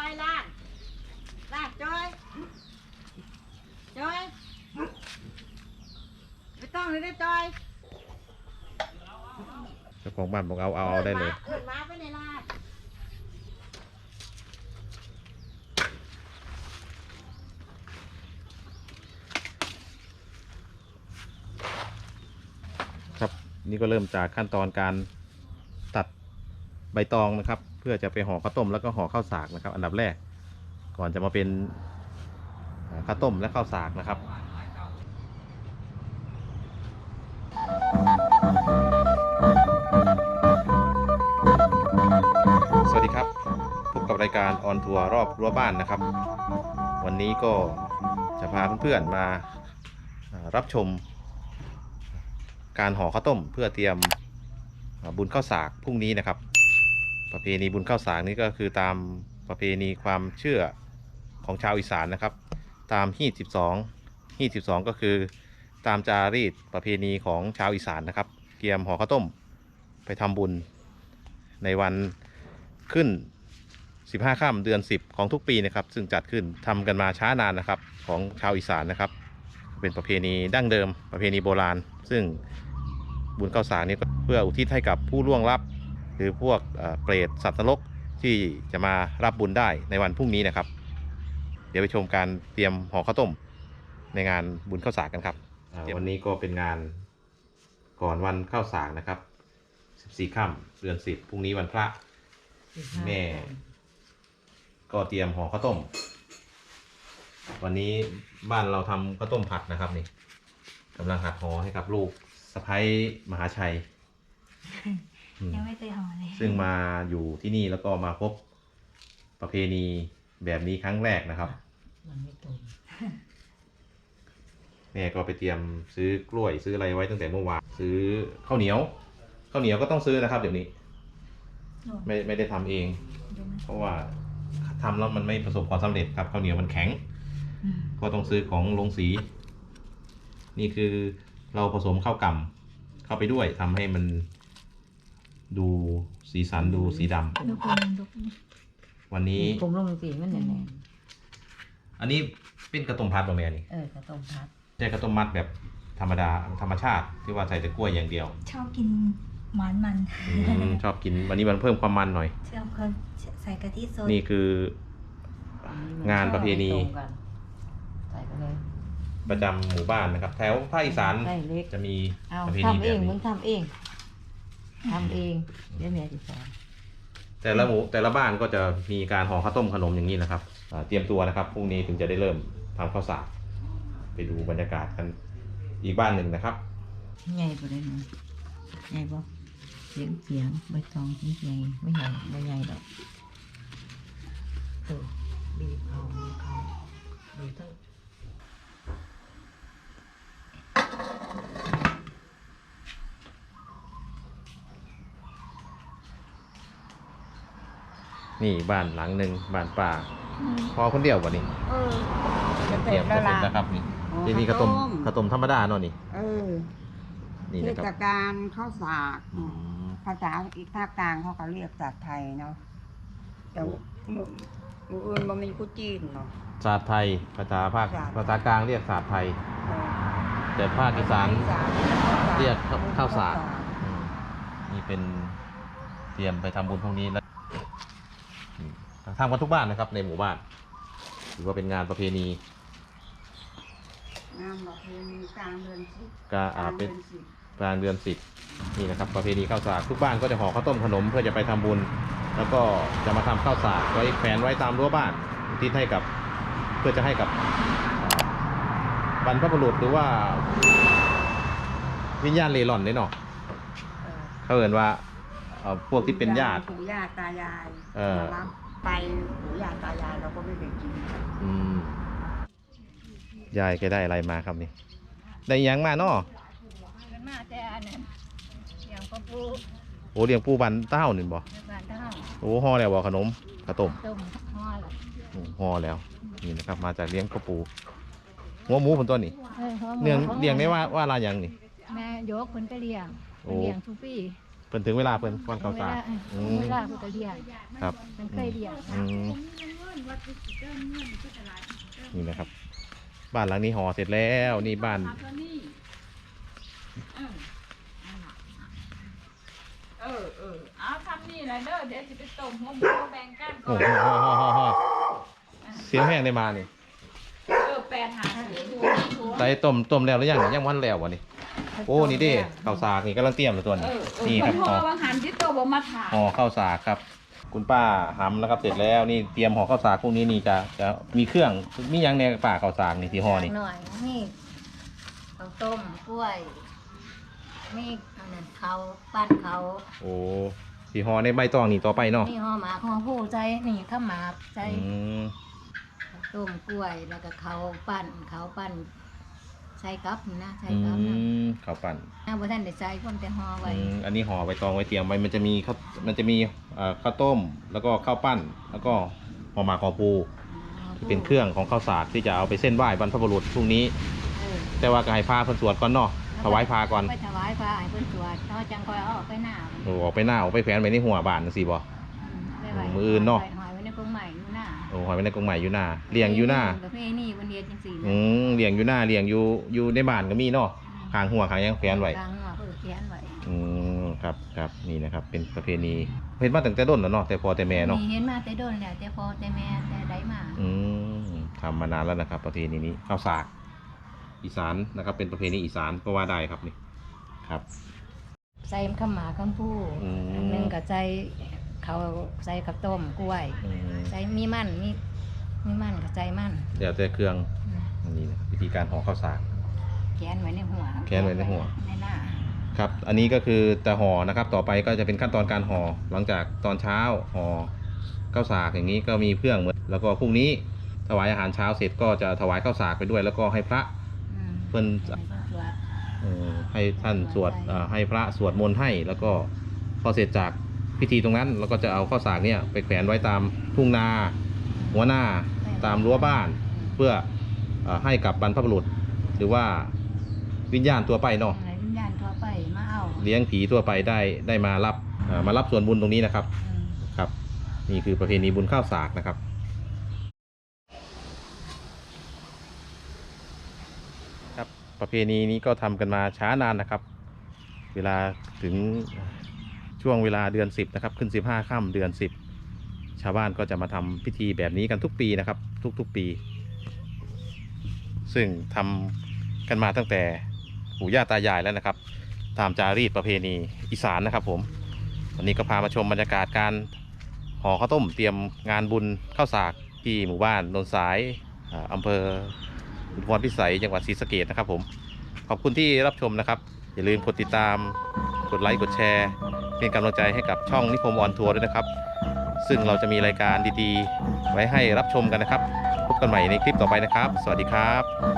อยล่างล่างจอยจอยไม่ต้องเลยนะจอยเจ้าของบ้านบอกเอาเอาเอาได้เลยเอินมาไปในล่างครับ นี่ก็เริ่มจากขั้นตอนการตัด ใบตองนะครับ เพื่อจะไปห่อข้าวต้มแล้วก็ห่อข้าวสากนะครับ อันดับแรก ก่อนจะมาเป็นข้าวต้มและข้าวสากนะครับสวัสดีครับพบกับรายการออนทัวร์รอบรั้วบ้านนะครับ วันนี้ก็จะพาเพื่อนๆมาอ่ารับชม การห่อข้าวต้มเพื่อเตรียมบุญข้าวสากพรุ่งนี้นะครับ ประเพณีบุญข้าวสากนี้ก็คือตามประเพณีความเชื่อของชาวอีสานนะครับ ตามฮีด12ฮีด12ก็คือ ตามจารีตประเพณีของชาวอีสานนะครับเตรียมห่อข้าวต้มไปทำบุญ ในวันขึ้น 15ค่ำเดือน 10 ของทุกปีนะครับ ซึ่งจัดขึ้นทำกันมาช้านานนะครับของชาวอีสานนะครับ เป็นประเพณีดั้งเดิมประเพณีโบราณ ซึ่งบุญข้าวสากนี้เพื่ออุทิศให้กับผู้ล่วงลับ หรือพวกเอ่อเปรตสัตว์นรกที่จะมารับบุญได้ในวันพรุ่งนี้นะครับ เดี๋ยวไปชมการเตรียมห่อข้าวต้มในงานบุญข้าวสากกันครับวันนี้ก็เป็นงานก่อนวันข้าวสากนะครับ14ค่ำเดือน10พรุ่งนี้วันพระแม่ ก็เตรียมห่อข้าวต้ม วันนี้บ้านเราทำข้าวต้มผัดนะครับนี่กำลังหัดห่อให้กับลูกสะพ้ยมหาชัยอืม ยังไม่เคยห่อเลยซึ่งมาอยู่ที่นี่แล้วก็มาพบประเพณีแบบนี้ครั้งแรกนะครับ มันไม่ตรงแม่ก็ไปเตรียมซื้อกล้วยซื้ออะไรไว้ตั้งแต่เมื่อวานซื้อข้าวเหนียวข้าวเหนียวก็ต้องซื้อนะครับเดี๋ยวนี้โน่นไม่ไม่ได้ทำเองดูไหมเพราะว่าทำแล้วมันไม่ประสบความสำเร็จครับข้าวเหนียวมันแข็งอืมก็ต้องซื้อของลงสี นี่คือเราผสมข้าวกล่ำเข้าไปด้วยทำให้มัน ดูสีสันดูสีดำดูคนดูคนวันนี้กลมลงสีมันแน่นอันนี้เป็นกระต้มพัดบะแม่นี่ ๆเออกระต้มพัดใช่กระต้มมัดแบบธรรมดาธรรมชาติที่ว่าใส่แต่กล้วยอย่างเดียวชอบกินหวานมันอืมชอบกินวันนี้มันเพิ่มความมันหน่อย ชอบคนใส่กะทิสดนี่คืองานประเพณีตรงกันใส่ไปเลยประจำหมู่บ้านนะครับ แถวภาคอีสานไส้เล็กจะมีเอาประเพณีทำแบเอบงมึนี้งทำเอง ทำเองเดี๋ยวแม่จะสอนแต่ละหมู่แต่ละบ้านก็จะมีการห่อข้าวต้มขนมอย่างนี้นะครับอ่าเตรียมตัวนะครับพรุ่งนี้ถึงจะได้เริ่มทำข้าวสากไปดูบรรยากาศกันอีกบ้านหนึ่งนะครับ ใหญ่ปะเลยนะใหญ่ปะเสียงเสียงใบตองใหญ่ไม่ใหญ่ไม่ใหญ่ดอกเออบีบเขาบีบเขาบีบทั้ง นี่บ้านหลังหนึ่งบ้านป่าพอคนเดียวกว่านี่เออจะเตเต็รียมมแล้วจะเสร็จล่ะ นะครับนี่อ๋อที่นี่ข้าวต้มข้าวต้ม ข้าวต้มธรรมดาเนาะนี่เออนี่เทนะคศรับกาลข้าวสากอืม ภาษาอีกภาคกลางเขาก็เรียกศาสตร์ไทยเนาะแต่หมู่หมู่อื่นมันมีกุจีนเนาะ ศาสตร์ไทยภาษาภาคศาสตร์ ภาษากลางเรียกศาสตร์ไทยเออแต่ภาคอีสาน เรียกข้าวข้าวสาก อืมนี่เป็นเตรียมไปทำบุญพรุ่งนี้แล้วอืม ทำกันทุกบ้านนะครับ ในหมู่บ้านถือว่าเป็นงานประเพณีงานประเพณีกลางเดือนสิบกากลาอ่างเดืเป็นอนสิบกลางเดือนสิบนี่นะครับ ประเพณีข้าวสากทุกบ้านก็จะห่อข้าวต้มขนมเพื่อจะไปทำบุญ แล้วก็จะมาทำข้าวสากไว้แขวนไว้ตามรั้วบ้านอุทิศให้กับเพื่อจะให้กับบรรพบุรุษหรือว่า วิญญาณเร่ร่อนเนี่ยเนาะเออเขาเอ่นว่าเอ่อพวกที่เป็นญาติ ปู่ย่าตายายเออ มารับ ไปปู่ย่าตายายเราก็ไม่ได้กินอืมยายแกได้อะไรมาครับนี่ ได้อิหยังมาเนาะมันมาแต่อันนั้นอย่างกระปูโอ้เลี้ยงปูบันเต้าหนึ่งบ่ในบ้านเท่าโอ้ห่อแล้วบ่ขนมข้าวต้มต้มห่อละโอ้ห่อแล้ว นี่นะครับมาจากเลี้ยงกระปูหัวหมูผลตัวนี่เออหัวหมูเลี้ยงเลี้ยงได้ว่าว่าลาหยังนี่แม่ยกคนก็เลี้ยงโอ้เลี้ยงทุกปี เพิ่นถึงเวลาเพิ่นก้อนข้าวสารเวลอืถึงมเวลาเพิ่นก็เลี้ยงครับ มันเคยเลี้ยงอืมนี่นะครับ บ้านหลังนี้ห่อเสร็จแล้วนี่บ้านเออเออเอาทำนี่แหละเด้อเดี๋ยวจะไปต้มหัวหมูแบ่งกันก่โอ้อนโหโหโหโหเสียวแห้งได้มานี่เออแปดหาที่ดูทัวไตต้มต้มแล้วหรือยังยังวันแล้ววะนี่ โอ้นี่เด้ข้าวสากนี่กำลังเตรียมเลยตัวเอนี้อเออนี่คครับนห่พ่ออวางหันที่โตบ่มาถามห่อข้าวสากครับ คุณป้าหำแล้วครับเสร็จแล้วนี่เตรียมห่อข้าวสากพวกนี้นี่จะจะมีเครื่องมีหยังในป่าข้าวสากนี่ที่ห่อนี่หน่อยนี่ข้าวต้มกล้วยมีอันนั้นเขาปั้นเขาโอ้ที่ห่อในใบตองนี่ต่อไปเนาะนี่ห่อหมากห่อผู้ใจนี่ข้าวหมากใจอืมข้าวต้มกล้วยแล้วก็เขาปั้นเขาปั้น ใส่กับนี่นะใส่อืกับนะมข้าวปั่นน้าบ่ท่านได้ใส่คนแต่ห่อไว้อืมอันนี้ห่อใบตองไว้เตรียมไว้มันจะมีข้าวมันจะมีเอ่อข้าวต้ม แล้วก็ข้าวปั้น แล้วก็ห่อหมากห่อปูที่เป็นเครื่องของข้าวสากที่จะเอาไปเส้นไหว้บรรพบุรุษพรุ่งนี้ เออแต่ว่าก็ให้พาเพิ่นสวดก่อนเนาะถวายพาก่อนไปถวายพระให้เพิ่นสวดเนาะจังค่อยเอาออกไปหน้าโอ้ออกไปหน้าออกไปแขวนไว้ในหัวบ้านจังซี่บ่ อืมไปไว้มืออื่นเนาะหอยไว้ในกรงใหม่ อยู่หน้าโอ้หอยไว้ในกรงใหม่อยู่หน้าเลี้ยงอยู่หน้าประเพณีวันเดียวจังซี่นะอืมเลี้ยงอยู่หน้าเลี้ยงอยู่อยู่ในบ้านก็มีเนาะข้างหัวข้างหยังแขวนไว้กลางหัวเพิ่นเขียนไว้อืมครับครับนี่นะครับ เป็นประเพณีเห็นมาตั้งแต่ต้นแล้วเนาะแต่พอแต่แม่เนาะเห็นมาแต่โดนแล้วแต่พอแต่แม่แต่ได้มาอืมทำมานานแล้วนะครับ ประเพณีนี้ข้าวสากอีสานนะครับ เป็นประเพณีอีสานก็ว่าได้ครับนี่ครับใส่ข้าวหมากข้าวผู้อืมอันหนึงก็ใส่ เขาวใส่ข้าวต้มกล้วย อืมใส่มีมันมีมีมันก็ใส่มันเดี๋ยวแต่เครื่องอืมอันนี้นะวิธีการห่อข้าวสากแขนไว้ในหัวแขวนไว้ในหัว ในหน้าครับ อันนี้ก็คือแต่ห่อนะครับ ต่อไปก็จะเป็นขั้นตอนการห่อ หลังจากตอนเช้าห่อข้าวสากอย่างนี้ก็มีเครื่องเหมือนแล้วก็พรุ่งนี้ถวายอาหารเช้าเสร็จก็จะถวายข้าวสากไปด้วย แล้วก็ให้พระอืมเพิ่นให้เพิ่นสวดเอ่อให้ท่านสวดเอ่อให้พระสวดมนต์ให้ แล้วก็พอเสร็จจาก พิธีตรงนั้นเราก็จะเอาข้าวสากเนี่ยไปแขวนไว้ตามทุ่งนา หัวหน้าตามรั้วบ้าน เพื่อเอ่อให้กับบรรพบุรุษ หรือว่าวิญญาณตัวไปเนาะให้วิญญาณทั่วไปมาเอาเลี้ยงผีทั่วไปได้ได้มารับเอ่อมารับส่วนบุญตรงนี้นะครับอืมครับ นี่คือประเพณีบุญข้าวสากนะครับ ครับประเพณีนี้ก็ทำกันมาช้านานนะครับ เวลาถึง ช่วงเวลาเดือน 10นะครับขึ้น 15ค่ำเดือน 10 ชาวบ้านก็จะมาทำพิธีแบบนี้กันทุกปีนะครับ ทุกๆปี ซึ่งทำกันมาตั้งแต่ปู่ย่าตายายแล้วนะครับ ตามจารีตประเพณีอีสานนะครับ ผมวันนี้ก็พามาชมบรรยากาศการห่อข้าวต้มเตรียมงานบุญข้าวสากที่หมู่บ้านโนนสายอ่าอำเภออุทุมพรพิสัยจังหวัดศรีสะเกดนะครับผมขอบคุณที่รับชมนะครับ อย่าลืมกดติดตาม กดไลค์ กดแชร์ เป็นกำลังใจให้กับช่องนิคมออนทัวร์ด้วยนะครับ ซึ่งเราจะมีรายการดีๆ ไว้ให้รับชมกันนะครับ พบกันใหม่ในคลิปต่อไปนะครับ สวัสดีครับ